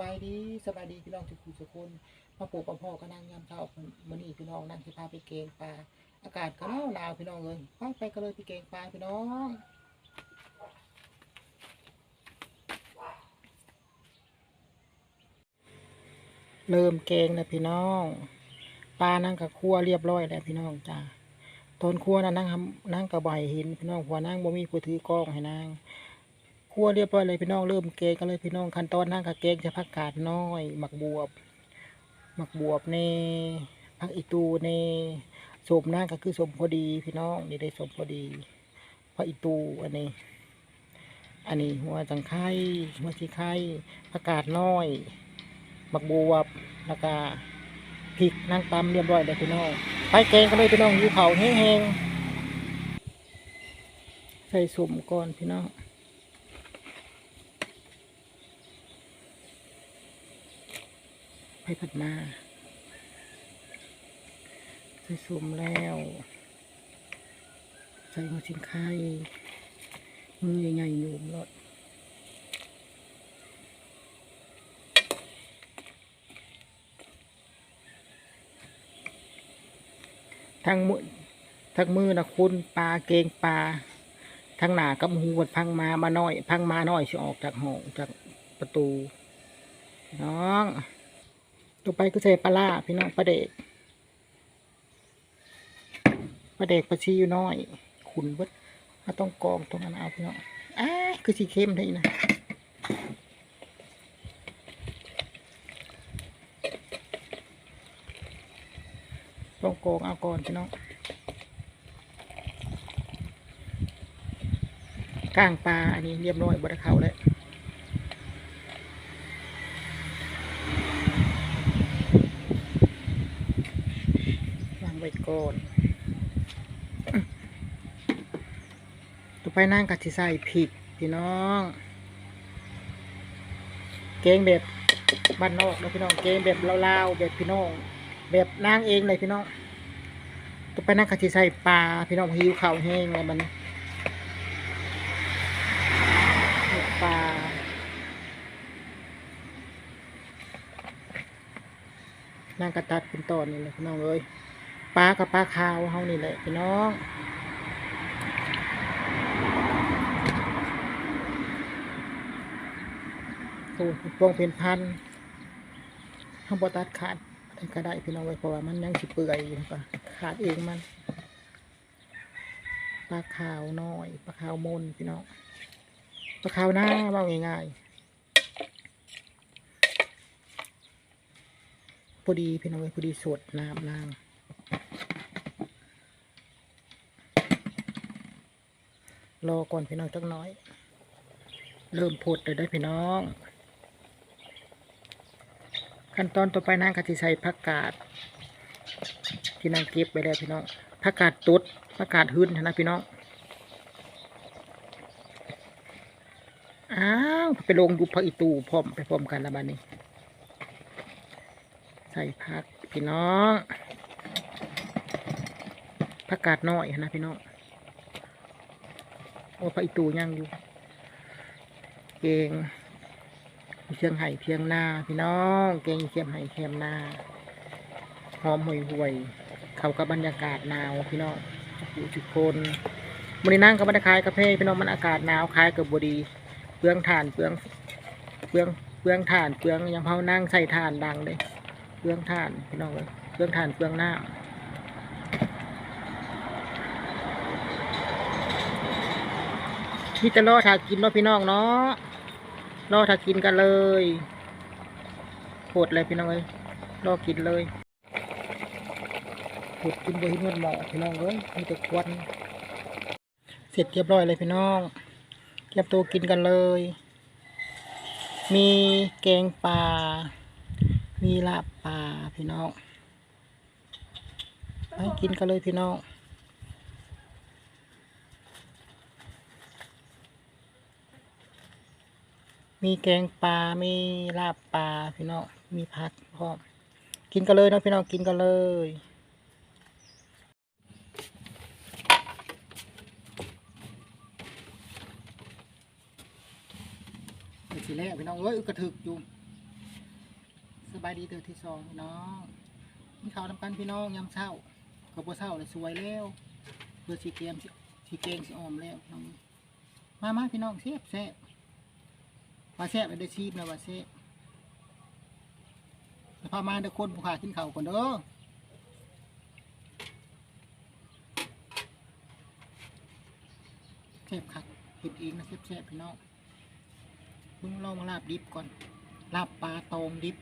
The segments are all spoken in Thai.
บายดีสบายดีพี่น้องทุกผู้ทุกคนมาปลูกปลาพ่อก็นั่งยามเช้ามื้อนี้พี่น้องนั่งสิพาไปเกงปลาอากาศก็หนาวหนาวพี่น้องเลยไปไปกันเลยไปเกงปลาพี่น้องเริ่มเกงแล้วพี่น้องปลานั่งกับคั่วเรียบร้อยแล้วพี่น้องจ้าตอนคั่วนะนั่งทำนั่งกับใบห็นพี่น้องหัวนั่งบ่มีผู้ถือกล้องให้นาง คั่วเรียบร้อยเลยพี่น้องเริ่มเกงกันเลยพี่น้องขั้นตอนนั่งกับเกงจะผักกาดน้อยหมักบวบหมักบวบเน่ผักอีตูเน่สมนั่งก็คือสมพอดีพี่น้องนี่ได้สมพอดีผักอีตูอันนี้ อันนี้หัวจังไข่หัวชีไข่ผักกาดน้อยหมักบวบแล้วก็พริกนั่งตำเรียบร้อยเลยพี่น้องไปแกงกันเลยพี่น้องอยู่เขาแห้งๆใส่สมก่อนพี่น้อง ไปผัดมาใส่สมแล้ว ใส่หัวชิงไข่มือใหญ่ๆอยู่รถทั้งมือทั้งมือนะคุณปลาเกงปลาทั้งหนากับหูกดพังมามาน้อย พังมาน้อยสิออกจากห้องจากประตู น้อง ต่อไปก็ใส่ปลาล่าพี่น้องปลาเด็กปลาเด็กปลาชีอยู่น้อย ขุนเบิดถ้าต้องกองตรงนั้นเอาพี่น้องอ้าคือสีเข้มได้นะต้องกองเอาก่อนพี่น้องก้างปลาอันนี้เรียบร้อยบดเขาแล้ว วางไว้ ก่อนต่อไปนั่งกับที่ใส่พริกพี่น้องเกงแบบบ้านนอกนะพี่น้องเกงแบบลาวๆแบบพี่น้อง แบบนางเองเลยพี่น้องต่อไปนั่งกับที่ใส่ปลาพี่น้องหิวข้าวแห้งแล้วมันปลานั่งกระตัดเป็นตอนนี่เลยพี่น้องเอ้ย ปลากับปลาขาวเฮานี่แหละพี่น้องโอ้พวงเป็นพันข้างบตัดขาดก็ได้พี่น้องไว้เพราะว่ามันยังสิเปื่อยอยู่ก็ขาดเองมันปลาขาวน้อยปลาขาวมนพี่น้องปลาขาวหน้าว่าง่ายๆพอดีพี่น้องเอ้พอดีสดน้ำนา รอก่อนพี่น้องจักน้อย เริ่มพดเลยได้พี่น้อง ขั้นตอนต่อไปนางกะทิใส่ผักกาด ที่นางเก็บไปแล้วพี่น้องผักกาดตุดผักกาดหืนนะพี่น้องอ้าวไปลงดูผักอีตูพร้อมไปพร้อมกันล้วบ้านนี้ ใส่ผักพี่น้องผักกาดน้อยนะพี่น้อง โอ้ผักอีตูย่างอยู่เกงเชียงไห่เพียงนาพี่น้องเกงเชียงไห่เทียมนาหอมห่วยห่วยๆเขากับบรรยากาศหนาวพี่น้องอยู่ทุกคนมันนี้นั่งกับบรรยากาศกาแฟพี่น้องมันอากาศหนาวคล้ายกับบดีเปลืองถ่านเปลืองเปลืองเปลืองถ่านเปลืองยังเผานั่งใส่ถ่านดังเลยเปลืองถ่านพี่น้องเลยเปลืองถ่านเปลืองน้ำ พี่จะรอถากินเนาะพี่น้องเนาะรอถากินกันเลยโหดเลยพี่น้องเลยรอกินเลยโหดกินบนหินวนหมอพี่น้องเลยมีแต่ควันเสร็จเรียบร้อยเลยพี่น้องเตรียมตัวกินกันเลย มีแกงปลามีลาบปลาพี่น้องไปกินกันเลยพี่น้อง มีแกงปลา มีลาบปลาพี่น้อง มีผักพร้อม กินกันเลยนะพี่น้องกินกันเลยทีแรกพี่น้องเอ้ยอึกระถึกอยู่สบายดีเตือที่สองพี่น้องกินข้าวทำกันพี่น้องยามเช้ากับบัวเช้าเลยสวยแล้วเพื่อสีเกมสิสีเกงสีออมแล้วน้องมามาพี่น้องเซฟแซ่บ ว่าแซ่บได้ชีพนะว่าแซ่บแล้วพามาเด็กคนผู้ขาขึ้นเขาก่อนเด้อแซ่บคักเห็ดเองนะแซ่บแซ่บพี่น้องเพิ่งลองมาลาบดิบก่อน ลาบปลาตองดิบ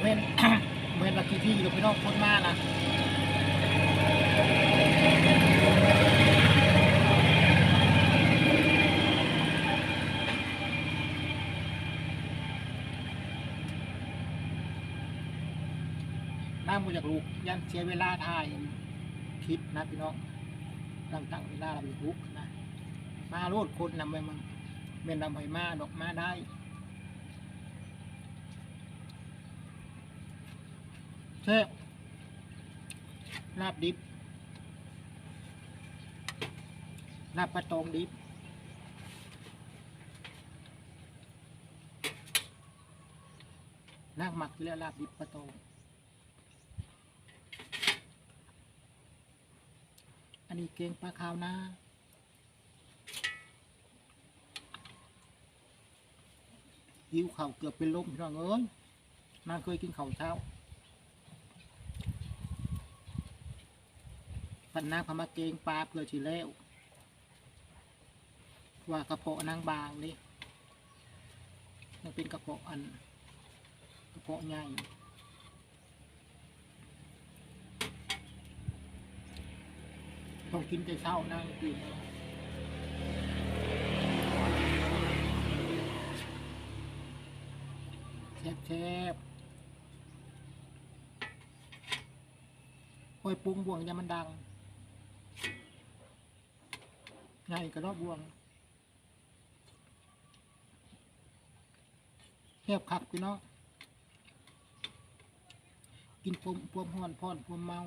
เว้น เว้นละกี่ที่อยู่พี่น้องคนมานะ น้ำมาจากลูกยันเสียเวลาถ่ายคลิปนะพี่น้องตั้งตั้งเวลาเราไปลุกนะ มาโลดคนนำไปมึงเม่นนำไปมาดอกมาได้เชฟลาบดิบลาบปลาตองดิบลาบหมักเรียกลาบดิบปลาตอง นี้เก่งปลาขาวนาหิวเข่าวเกือบเป็นลมพี่น้องเอ้ยนางเคยกินข้าวเช้าพันนางพมาเกงปลาเพื่อชีแล้วว่ากระเพาะนางบางนี่ยังเป็นกระเพาะอันกระเพาะใหญ่ ต้องกินแต่เช้านางกินแซ่บแซ่บๆค่อยปรุงบ่วงยามันดังไงกระรอกบวงแคบขับพี่น้องกินพวมพวมหอนพอนพวมเมา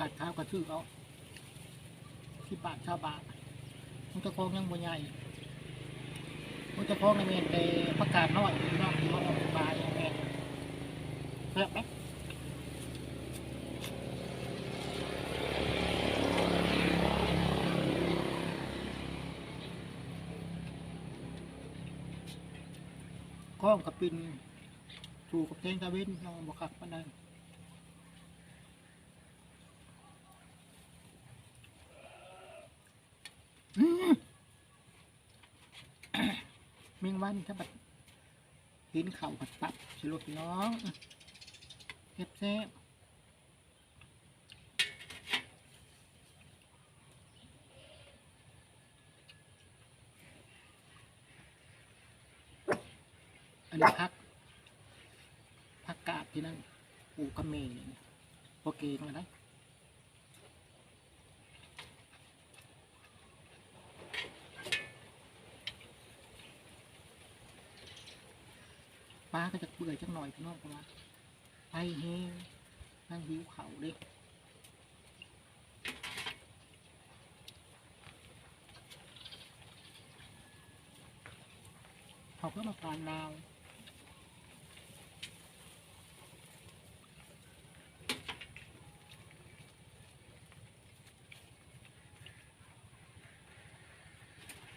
ตัดข้ากระชื่อเขาที่บาทชาบาทมันจะคลองยังบ่ใหญ่มันจะคลองในเมนแต่ประกาศน้อยนอกที่มันออกปลาอย่างแม่นแซ่บไหมคล้องกับปินถูกกับเทงตะเวนน้องบกขักปานใดอืม เมียง วันถ้าแบบเห็นเข่าผัดปับสิลูกพี่น้องแซ่บแซ่บอันนี้พักพักกาดที่นั่นปูกระเมยโอเคมาได้ปลา ก็จะเปื่อยจังหน่อยพี่น้องเพราะว่าไฟแห้งนั่งหิวเขาเด้เขาก็มาทานนาว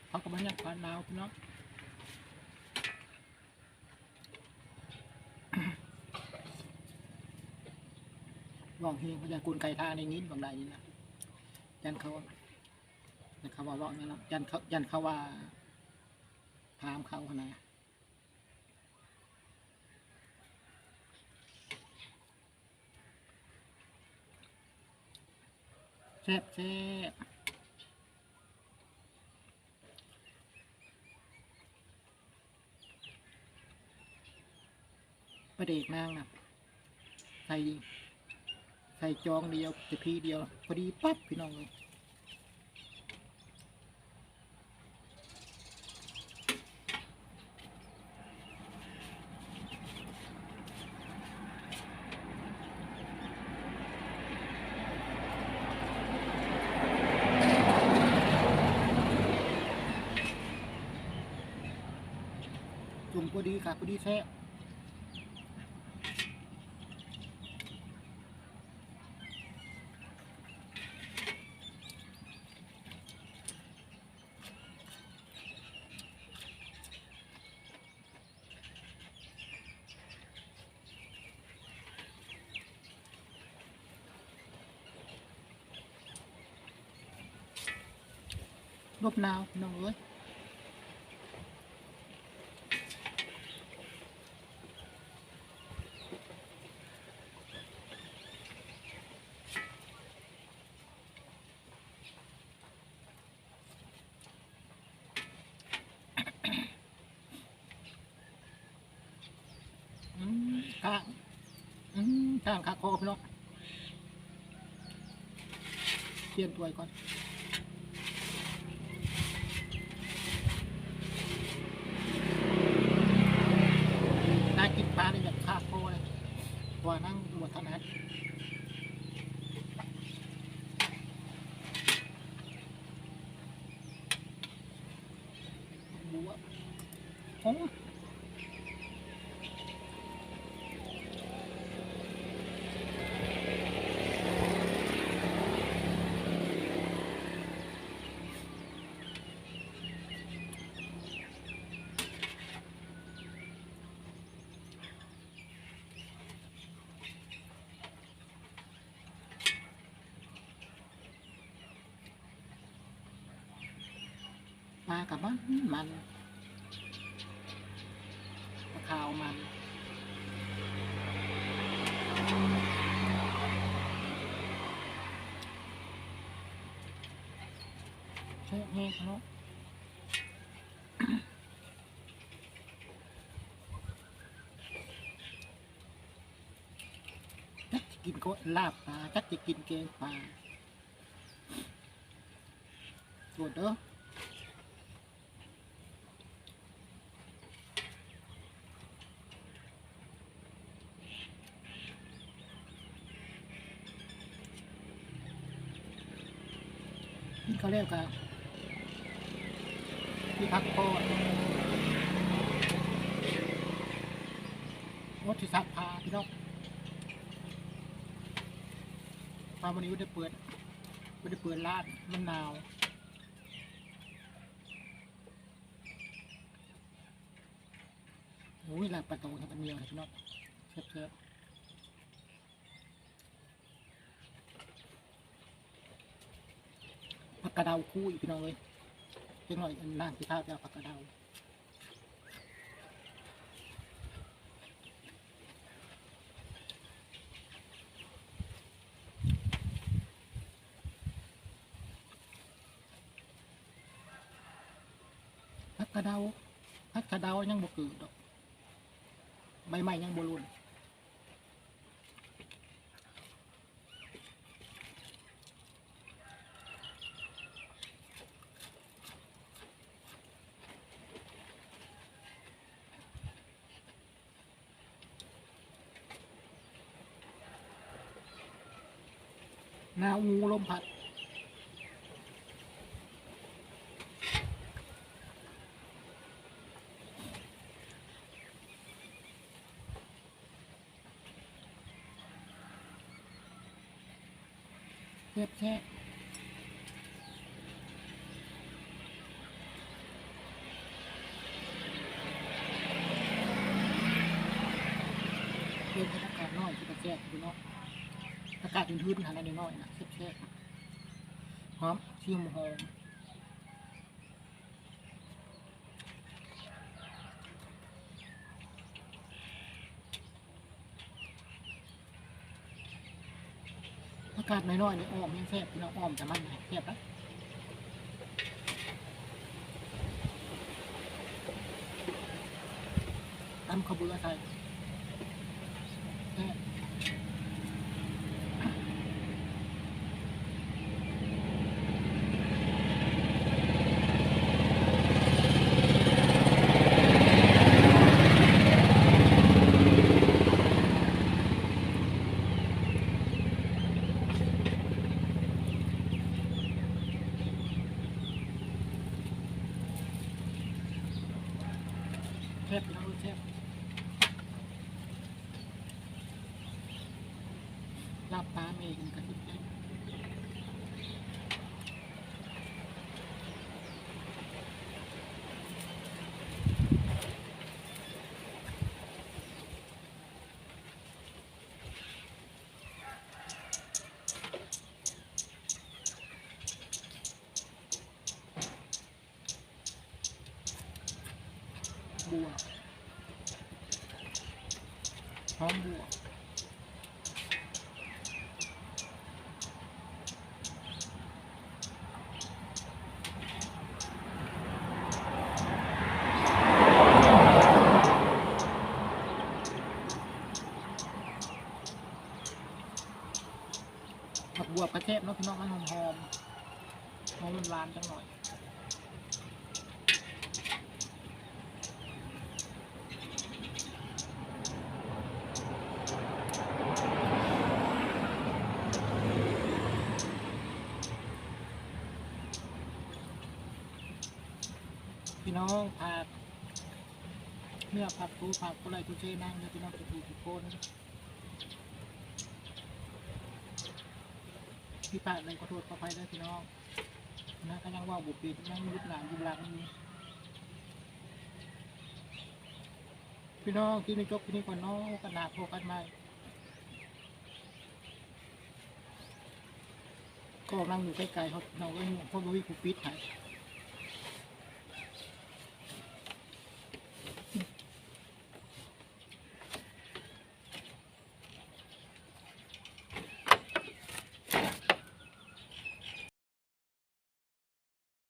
เขาก็มาเนี่ยทานนาวพี่น้อง องเพลงพยากรณ์ไก่ท่าในนี้บางใดนี่นะยันเขายันเขาว่าร้องนี่นะยันเขายันเขาว่าถามเขาขนาดแซ่บแซ่บประเด็กนางนะใส่ ส่ส่จองเดียวแต่พีเดียวพอดีปั๊บพี่น้องเลยจุ่มพอดีค่ะพอดีแซ่ ลบนาวน้องเอ้ยอืมข้างอืมข้างขาคอพี่น้องเปลี่ยนตัวก่อน น่ากินปลาในแบบคาโคเลยว่านั่งหมดถนัดบัวโอ้ปลากับมันมันปลาขาวมันใช่แห้งเนาะจักจะกินก็ลาบปลาจักจะกินแกงปลาตรวจเด้อ เรียกกันที่พักพ่อรถที่ซักพาพี่น้องมาวันนี้ไม่ได้เปิดไม่ได้เปิดร้านมันหนาวโอ้ยหลาบปลาโตทั้งอันเดียวเลยพี่น้องเชฟเชฟ กระเดาคู่อีกพี่น้องเลยเพียงหน่อยน่างที่ข้าวจะเอาผักกระเดาผักกระเดาผักกระเดายังบ่เกิดดอกใบไม้ยังบ่รุน แซ่บแซ่เรื่องอากาศน้อยที่กระแซ่ดูเนาะอากาศชื้นๆหาอะไรน้อยนะแซ่บแซ่หอมชิมหอม อากาศน้อยๆนี่อ้อมยังแซ่บพี่น้องอ้อมแต่มันแซ่บนะตำข้าวเบื่อใส่แซ่บ ลาบปลาเมกันกระทิบได้บัวพร้อมบัว ผักบัวประเทศเนาะพี่น้องมันหอมหอมหอมมันหวานจังหน่อยพี่น้องผักเนื้อผักปูผักกุไรทุกเชนั่งเลยพี่น้องทุกทีทุกคน พี่ปากเลยขอโทษขออภัยด้วยพี่น้องนะก็ยังว่าบุปผิดยังมีลูกหลานยุบหลังนี้พี่น้องที่นี่จบที่นี่ก่อนน้องกันหนาโพกันใหม่ก็นั่งอยู่ใกล้ๆเขาเราก็ยังพวกวิคุปิดหาย